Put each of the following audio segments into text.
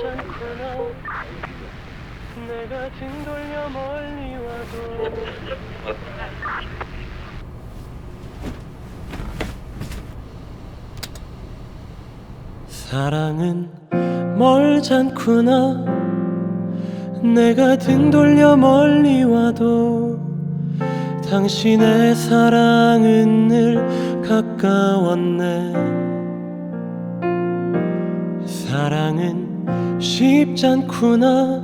멀잖구나 내가 등 돌려 멀리 와도 사랑은 멀잖구나. 내가 등 돌려 멀리 와도 당신의 사랑은 늘 가까웠네. 사랑은 쉽잖구나.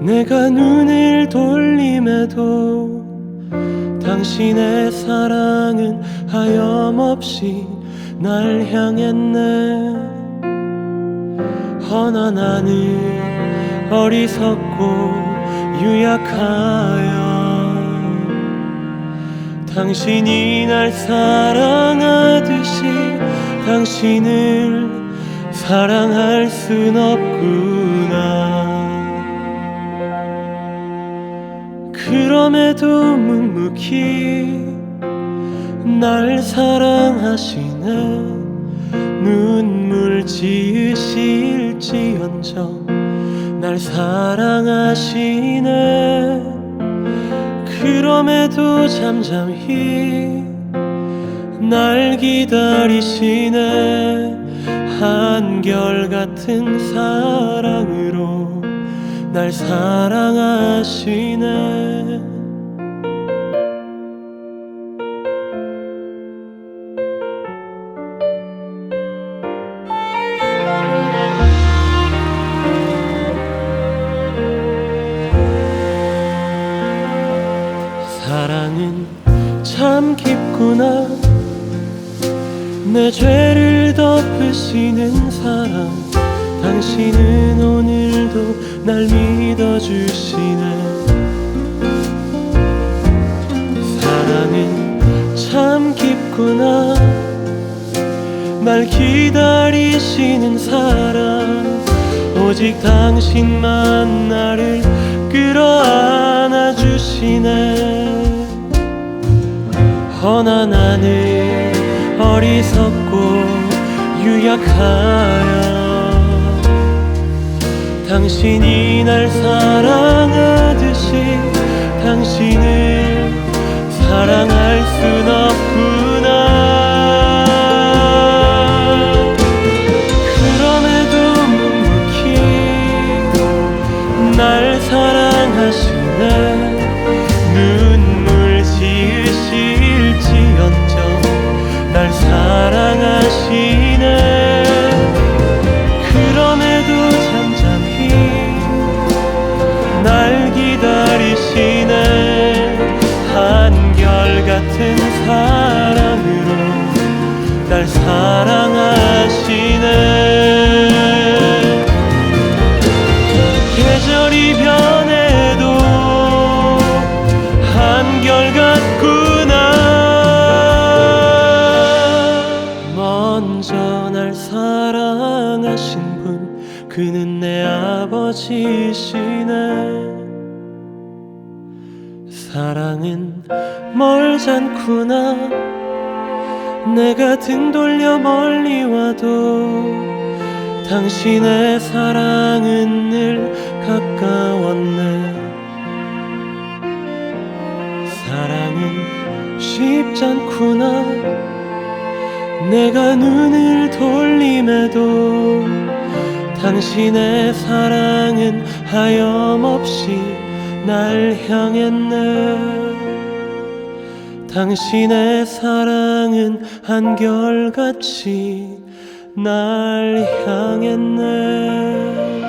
내가 눈을 돌림에도 당신의 사랑은 하염없이 날 향했네. 허나 나는 어리석고 유약하여 당신이 날 사랑하듯이 당신을 사랑할 순 없구나. 그럼에도 묵묵히 날 사랑하시네 눈물 지으실지언정 날 사랑하시네. 그럼에도 잠잠히 날 기다리시네 한결같은 사랑으로 날 사랑하시네. 사랑은 참 깊구나 내 죄를 덮으시는 사랑 당신은 오늘도 날 믿어주시네. 사랑은 참 깊구나. 날 기다리시는 사랑 오직 당신만 나를 끌어안아 주시네. 허나 나는 어리석고 유약하여 당신이 날 사랑하듯이 당신을 사랑할 순 없 먼저 날 사랑하신 분 그는 내 아버지시네. 사랑은 멀잖구나. 내가 등 돌려 멀리 와도 당신의 사랑은 늘 가까웠네. 사랑은 쉽잖구나 내가 눈을 돌림에도 당신의 사랑은 하염없이 날 향했네. 당신의 사랑은 한결같이 날 향했네